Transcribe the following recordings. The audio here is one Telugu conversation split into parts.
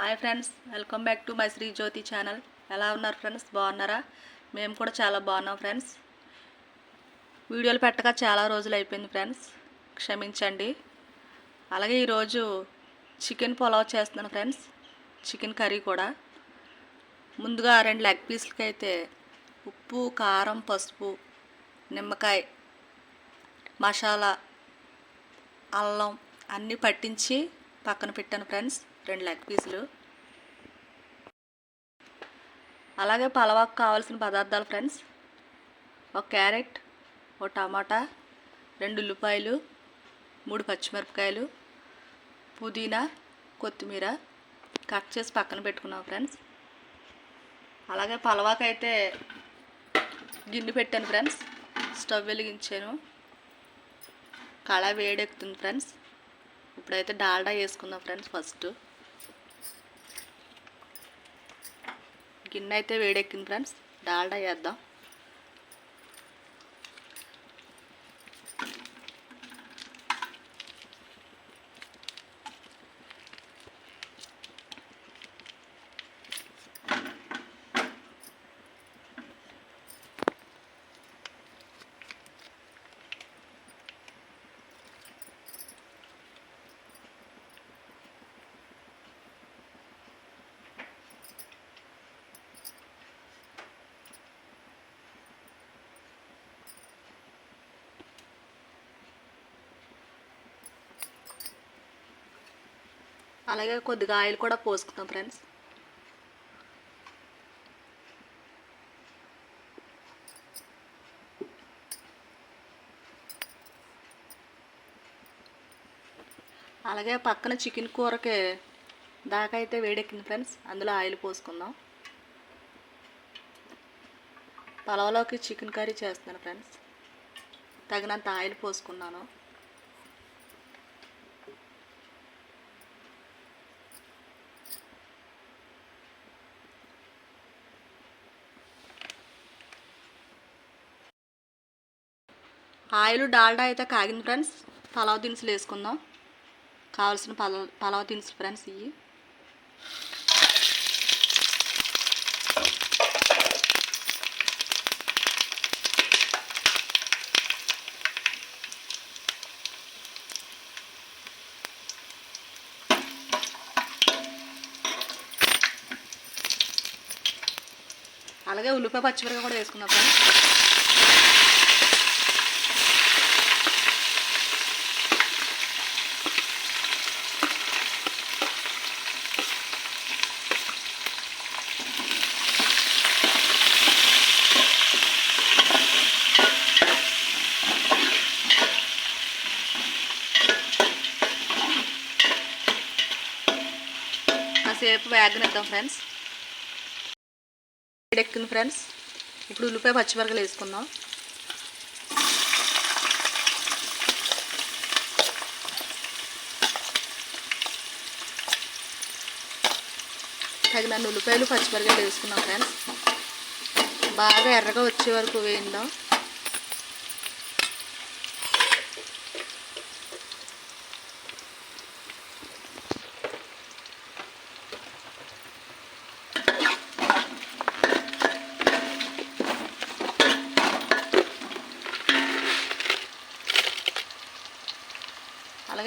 Hi friends welcome back to my Sri Jyothi channel. ఎలా ఉన్నారు ఫ్రెండ్స్? బాగున్నారా? మేము కూడా చాలా బాగున్నాం ఫ్రెండ్స్. వీడియోలు పెట్టక చాలా రోజులు అయిపోయింది ఫ్రెండ్స్. క్షమించండి. అలాగే ఈరోజు చికెన్ పులావ్ చేస్తున్నాను ఫ్రెండ్స్. చికెన్ కర్రీ కూడా. ముందుగా రెండు లెగ్ పీస్లకి అయితే ఉప్పు కారం పసుపు నిమ్మకాయ మసాలా అల్లం అన్నీ పట్టించి పక్కన పెట్టాను ఫ్రెండ్స్. రెండు లెగ్ పీసులు. అలాగే పలవాకు కావాల్సిన పదార్థాలు ఫ్రెండ్స్. ఒక క్యారెట్ ఒక టమాటా రెండు ఉల్లిపాయలు మూడు పచ్చిమిరపకాయలు పుదీనా కొత్తిమీర కట్ చేసి పక్కన పెట్టుకున్నాం ఫ్రెండ్స్. అలాగే పలవాకు అయితే గిన్నె పెట్టాను ఫ్రెండ్స్. స్టవ్ వెలిగించాను. కళ వేడెక్కుతుంది ఫ్రెండ్స్. ఇప్పుడైతే డాల్డా వేసుకుందాం ఫ్రెండ్స్ ఫస్ట్. గిన్నె అయితే వేడెక్కింది ఫ్రెండ్స్ డాల్డా వేద్దాం అలాగే కొద్దిగా ఆయిల్ కూడా పోసుకుందాం ఫ్రెండ్స్. అలాగే పక్కన చికెన్ కూరకి దాకా అయితే వేడెక్కింది ఫ్రెండ్స్. అందులో ఆయిల్ పోసుకుందాం. పలవలోకి చికెన్ కర్రీ చేస్తున్నాను ఫ్రెండ్స్. తగినంత ఆయిల్ పోసుకున్నాను. ఆయిల్ డాల్డా అయితే కాగింది ఫ్రెండ్స్. పలావ్ దినుసులు వేసుకుందాం. కావాల్సిన పల పలావ్ దినుసులు ఫ్రెండ్స్ ఇవి అలాగే ఉల్లిపాయ పచ్చిమిరపకాయ కూడా వేసుకుందాం ఫ్రెండ్స్ కాసేపు వేగనిద్దాం ఫ్రెండ్స్. వేడెక్కింది ఫ్రెండ్స్. ఇప్పుడు ఉల్లిపాయ పచ్చిమిరకలు వేసుకుందాం. తగినన్ని ఉల్లిపాయలు పచ్చిమిరకాయలు వేసుకున్నాం ఫ్రెండ్స్. బాగా ఎర్రగా వచ్చే వరకు వేయిందాం.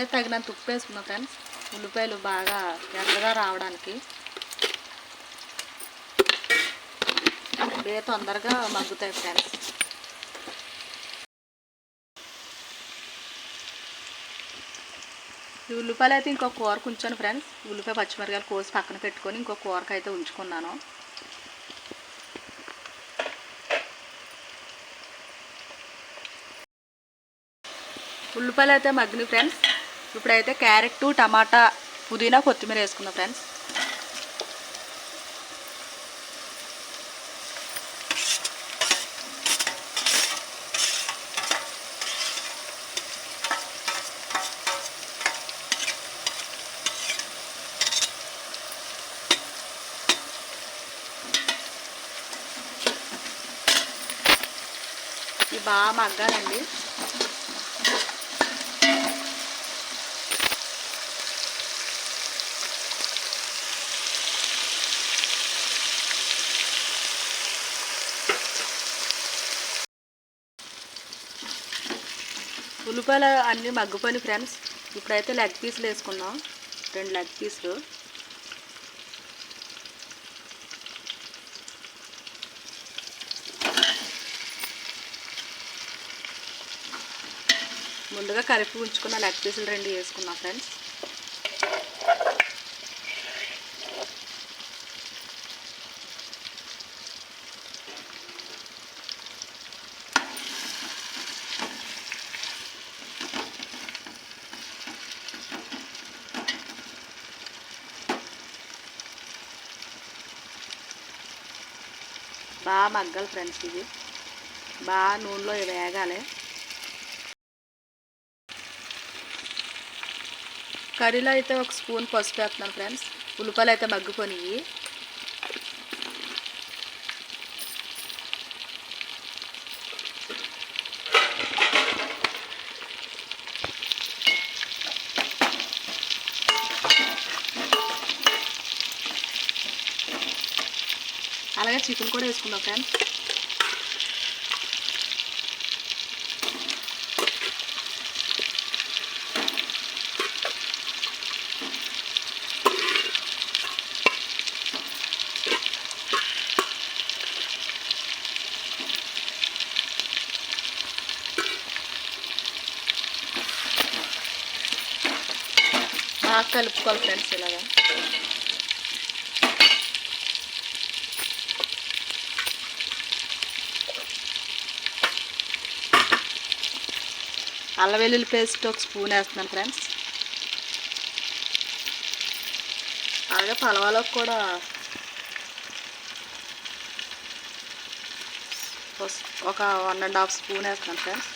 అలాగే తగినంత ఉప్పు వేసుకున్నాం ఫ్రెండ్స్ ఉల్లిపాయలు బాగా ఎర్రగా రావడానికి. ఇవే తొందరగా మగ్గుతాయి ఫ్రెండ్స్. ఈ ఉల్లిపాయలు అయితే ఇంకో కూరకు ఉంచాను ఫ్రెండ్స్. ఉల్లిపాయ పచ్చిమిరకాయలు కోసి పక్కన పెట్టుకొని ఇంకో కూరకు అయితే ఉంచుకున్నాను. ఉల్లిపాయలు అయితే మగ్గినాయి ఫ్రెండ్స్. ఇప్పుడైతే క్యారెట్ టమాటా పుదీనా కొత్తిమీర వేసుకుందాం ఫ్రెండ్స్. బాగా మగ్గాలండి. ఉల్లిపాయలు అన్నీ మగ్గిపోయినాయి ఫ్రెండ్స్. ఇప్పుడైతే లెగ్ పీసులు వేసుకున్నాం రెండు లెగ్ పీసులు ముందుగా కలిపి ఉంచుకున్న లెగ్ పీసులు రెండు వేసుకున్నాం ఫ్రెండ్స్. బాగా మగ్గాలి ఫ్రెండ్స్ ఇది. బాగా నూనెలో వేగాలి. కర్రీలో అయితే ఒక స్పూన్ పసుపు వేస్తున్నాను ఫ్రెండ్స్ ఉల్లిపాయలు అయితే మగ్గిపోయినాయి అలాగే చికెన్ కూడా వేసుకుందాం ఫ్రెండ్స్ బాగా కలుపుకోవాలి ఫ్రెండ్స్ ఇలాగా అల్ల వెల్లుల్లి పేస్ట్ ఒక స్పూన్ వేస్తున్నాను ఫ్రెండ్స్. అలాగే పలవాలకు కూడా ఒక వన్ అండ్ హాఫ్ స్పూన్ వేస్తున్నాను ఫ్రెండ్స్.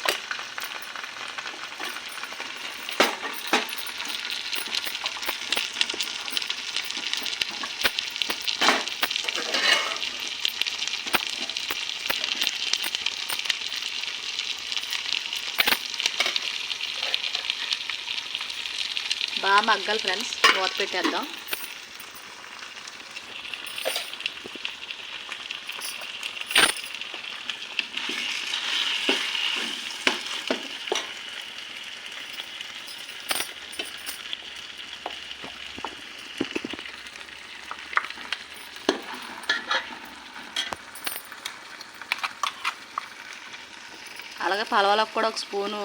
మగ్గాలి ఫ్రెండ్స్ మూత పెట్టేద్దాం. అలాగే పలవలకు కూడా ఒక స్పూను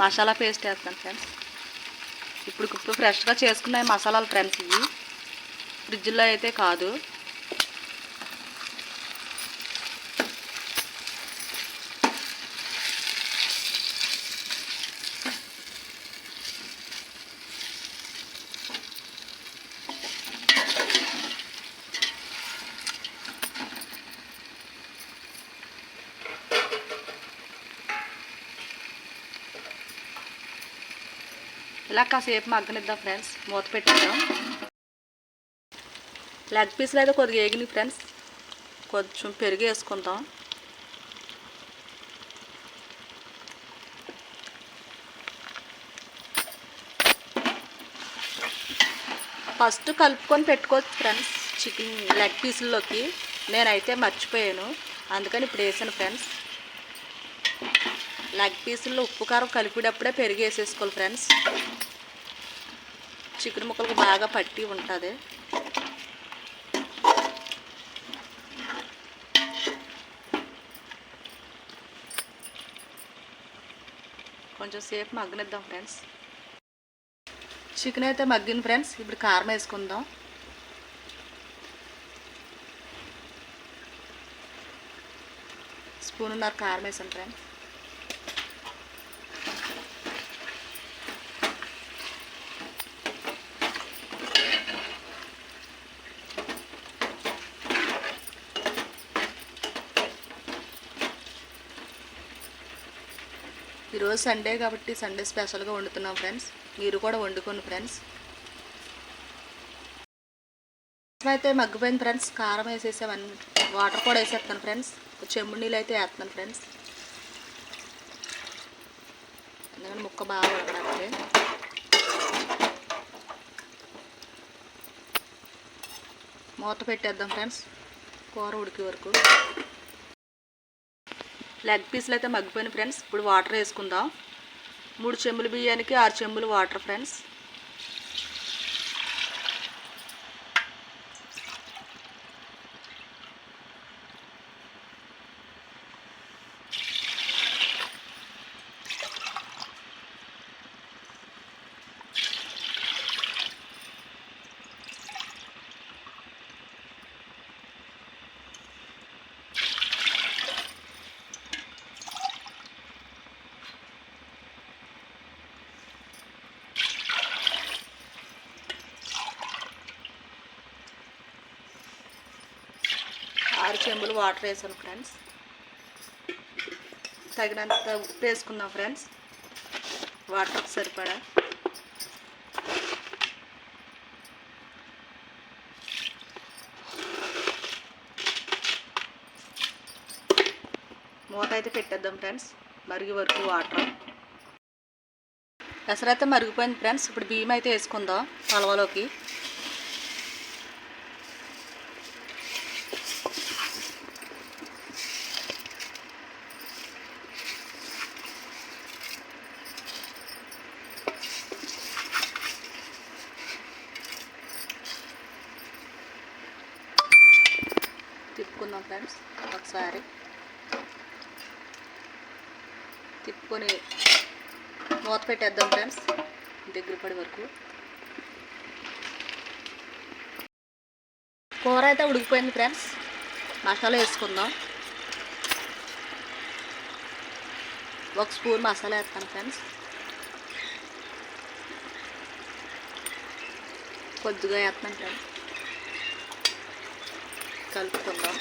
మసాలా పేస్ట్ వేస్తాను ఫ్రెండ్స్ ఇప్పుడు ఇప్పుడు ఫ్రెష్గా చేసుకున్న మసాలాలు ఫ్రెండ్స్ ఇవి. ఫ్రిడ్జ్లో అయితే కాదు. ఇలా కాసేపు మగ్గనిద్దాం ఫ్రెండ్స్. మూత పెట్టేద్దాం. లెగ్ పీస్లు అయితే కొద్దిగా వేగినాయి ఫ్రెండ్స్. కొంచెం పెరుగు వేసుకుందాం. ఫస్ట్ కలుపుకొని పెట్టుకోవచ్చు ఫ్రెండ్స్. చికెన్ లెగ్ పీసుల్లోకి నేనైతే మర్చిపోయాను. అందుకని ఇప్పుడు వేసాను ఫ్రెండ్స్. లెగ్ పీసుల్లో ఉప్పు కారం కలిపేటప్పుడే పెరిగి వేసేసుకోవాలి ఫ్రెండ్స్. చికెన్ ముక్కలకు బాగా పట్టి ఉంటుంది. కొంచెం సేపు మగ్గనిద్దాం ఫ్రెండ్స్. చికెన్ అయితే మగ్గింది ఫ్రెండ్స్. ఇప్పుడు కారం వేసుకుందాం. స్పూన్ ఉన్నారు కారం వేసాను ఫ్రెండ్స్. ఈరోజు సండే కాబట్టి సండే స్పెషల్గా వండుతున్నాం ఫ్రెండ్స్. మీరు కూడా వండుకోండి ఫ్రెండ్స్. అయితే మగ్గిపోయింది ఫ్రెండ్స్. కారం వేసేసామని వాటర్ కూడా వేసేస్తాను ఫ్రెండ్స్. చెమ్ముడు నీళ్ళు అయితే వేస్తాను ఫ్రెండ్స్. ఎందుకంటే ముక్క బాగా ఉడకడానికి మూత పెట్టేద్దాం ఫ్రెండ్స్. కూర ఉడికే వరకు. లెగ్ పీస్లు అయితే మగ్గిపోయినాయి ఫ్రెండ్స్ ఇప్పుడు వాటర్ వేసుకుందాం. మూడు చెంబులు బియ్యానికి ఆరు చెంబులు వాటర్ ఫ్రెండ్స్ ఆరు చెంబులు వాటర్ వేసాను ఫ్రెండ్స్. తగినంత ఉప్పు వేసుకుందాం ఫ్రెండ్స్. వాటర్కి సరిపడా. మూత అయితే పెట్టేద్దాం ఫ్రెండ్స్. మరిగి వరకు వాటర్. పెసరైతే మరిగిపోయింది ఫ్రెండ్స్. ఇప్పుడు బియ్యం అయితే వేసుకుందాం పలవలోకి మూత పెట్టేద్దాం ఫ్రెండ్స్. దగ్గర పడి వరకు. కూర అయితే ఉడికిపోయింది ఫ్రెండ్స్. మసాలా వేసుకుందాం. ఒక స్పూన్ మసాలా వేస్తాను ఫ్రెండ్స్. కొద్దిగా వేస్తాను ఫ్రెండ్స్. కలుపుకుందాం.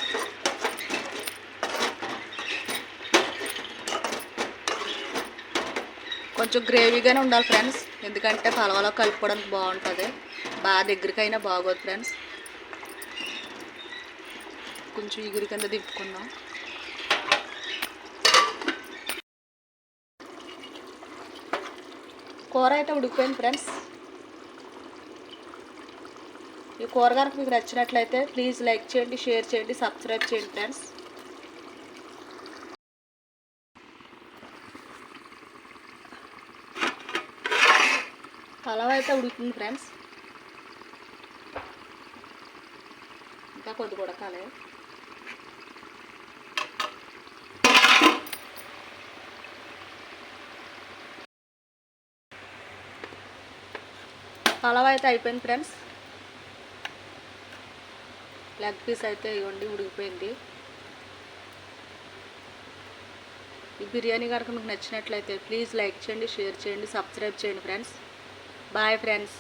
కొంచెం గ్రేవీగానే ఉండాలి ఫ్రెండ్స్. ఎందుకంటే పలవలో కలుపుకోవడానికి బాగుంటుంది. బాగా దగ్గరికైనా బాగోదు ఫ్రెండ్స్. కొంచెం ఇగురి కింద దింపుకుందాం కూర అయితే ఉడికిపోయింది ఫ్రెండ్స్. ఈ కూర కనుక మీకు నచ్చినట్లయితే ప్లీజ్ లైక్ చేయండి షేర్ చేయండి సబ్స్క్రైబ్ చేయండి ఫ్రెండ్స్ పలావ్ అయితే ఉడుకుతుంది ఫ్రెండ్స్. ఇంకా కొద్ది ఉడకాలి. పలావ్ అయితే అయిపోయింది ఫ్రెండ్స్. లెగ్ పీస్ అయితే ఇవ్వండి ఉడికిపోయింది. ఈ బిర్యానీ కనుక మీకు నచ్చినట్లయితే ప్లీజ్ లైక్ చేయండి షేర్ చేయండి సబ్స్క్రైబ్ చేయండి ఫ్రెండ్స్. Bye friends